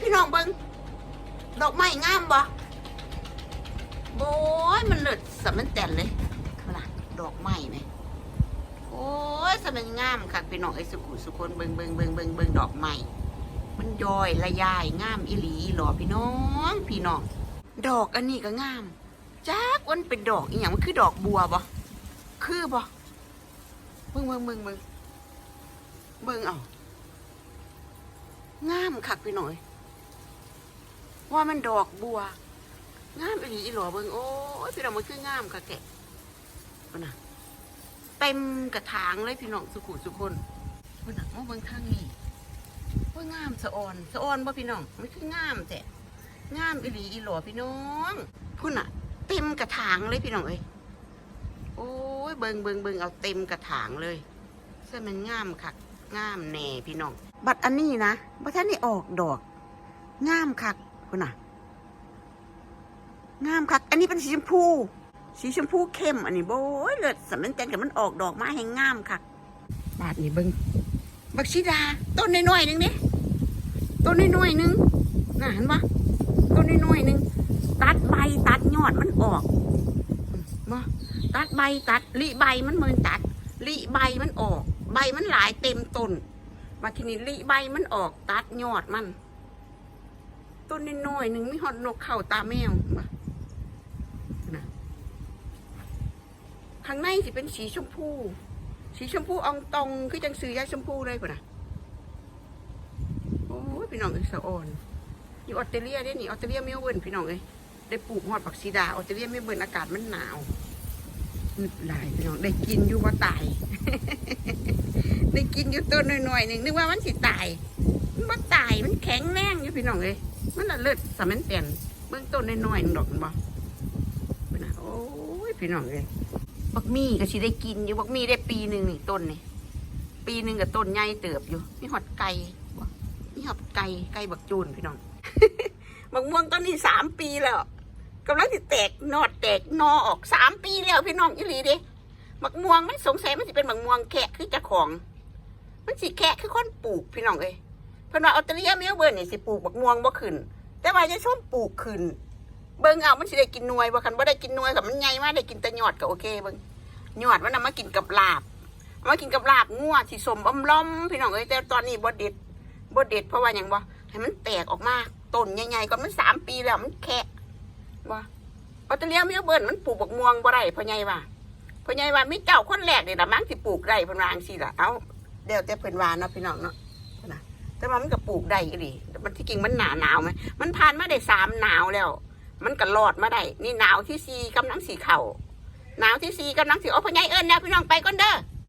พี่น้องเบิงดอกไม้งามบ่โอ้ยมันเลิศสมันแต่นเลยเอาล่ะดอกไม้ไหมโอ้ยสมันงามค่ะพี่น้องไอ้สุขุสุคนเบิงเบิงเบิงเบิงเบิงดอกไม้มันย่อยละยายงามอีหลีหรอพี่น้อง พี่น้อง ดอกอันนี้ก็งามจักวันเป็นดอกอีหยังมันคือดอกบัวบ่คือบ่เบิ่งเบิ่งเบิ่งเบิ่งเบิ่งเอางามคักพี่น้อย ว่ามันดอกบัว งามอีหลีอีหลอเบิงโอ้ยพี่น้องมันคืองามค่ะแกะพุ่นนะเต็มกระถางเลยพี่น้องสุขุสุคนพุ่นนะมาเบิงทางนี้ว่างามสะออนสะออนบ่พี่น้องมันคืองามแต่งามอีหลีอีหลอพี่น้องพุ่นน่ะเต็มกระถางเลยพี่น้องเอ้ยโอ้ยเบิงเบิงเบิงเอาเต็มกระถางเลยเสื้อมันงามคักงามแน่พี่น้อง บัดอันนี้นะบัดท่านนี่ออกดอก งามคัก พุ่นน่ะ งามคัก อันนี้เป็นสีชมพู สีชมพูเข้ม อันนี้โบ้ยเลิศสำนักจันกับมันออกดอกมาให้งงามคัก บาดนี่เบิงบักชีดา ต้นน้อยๆหนึงนี่ต้นน้อยๆหนึงน่ะเห็นปะต้นน้อยๆหนึงตัดใบตัดยอดมันออกมาตัดใบตัดลิใบมันเหมือนตัดลิใบมันออก ใบมันหลายเต็มต้นมาทีนี้ลิใบมันออก ตัดยอดมัน ต้นน้อยๆหนึ่งไม่หอดนกเข่าตาแมวมานะข้างในสิเป็นสีชมพู สีชมพูอองตองคือจังซื้อยาชมพูเลยป่ะนะโอ้ยพี่น้องอิสราเอลอยู่ออสเตรเลียได้นี่ออสเตรเลียไม่เวิร์นพี่น้องเอ้ยได้ปลูกหอดผักซีดาออสเตรเลียไม่เวิร์นอากาศมันหนาวนึกหลายพี่น้องได้กินอยู่ว่าตาย ได้กินอยู่ต้นหน่อยๆหนึ่งนึกว่ามันสิตายมันบ่ตายมันแข็งแรงอยู่พี่น้องเอ้ย มันละเลิศสามันเตียนเบื้องต้นน้อยๆหนึ่งดอกบ่เพิ่นโอ้ยพี่น้องเอ้ยบักมี่ก็สิได้กินอยู่บักมี่ได้ปีหนึ่งนี่ต้นนี่ปีหนึ่งกับต้นใหญ่เติบอยู่มีหอดไก่บ่มีหอดไก่ไก่บักจูนพี่น้องบักม่วงต้นนี้สามปีแล้วกำลังจะแตกนอดแตกนอออกสามปีแล้วพี่น้องอีหลีเด้บักม่วงมันสงสัยมันสิเป็นบักม่วงแคะคือเจ้าของ มันสิแคะคือคนปลูกพี่น้องเอ้ย เพิ่นว่าออสเตรเลียเมลเบิร์นนี่สิปลูกบักม่วงบ่ขึ้น แต่ว่าจะส้มปลูกขึ้น เบิ่งเอามันสิได้กินหน่วยบ่คันบ่ได้กินหน่วยกับมันใหญ่มากได้กินแต่ยอดก็โอเคเบิ่งยอดมันนำมากินกับลาบมากินกับลาบงัวที่สมอมล้อมพี่น้องเอ้ยแต่ตอนนี้บ่เด็ดบ่เด็ดเพราะว่าหยังบ่ให้มันแตกออกมาต้นใหญ่ๆก่อนมันสามปีแล้วมันแคะบ่ออสเตรเลียเมลเบิร์นมันปลูกบักม่วงบ่ได้พ่อใหญ่ว่าพ่อใหญ่ว่ามีเจ้าคนแรกนี่ล่ะมั้งที่ปลูกได้เพิ่นว่าจังซี่ล่ะเอ้าเดี๋ยวแต่เพิ่นว่าเนาะพี่น้องเนาะ ว่ามันก็ปลูกได้อีหลีมันที่จริงมันหนาหนาวไหมมันผ่านมาได้สามหนาวแล้ว มันก็รอดมาได้นี่หนาวที่สี่กำลังสีเข่าหนาวที่สี่กำลังสีโอ้พ่อใหญ่เอิญแล้วพี่น้องไปก่อนเด้อ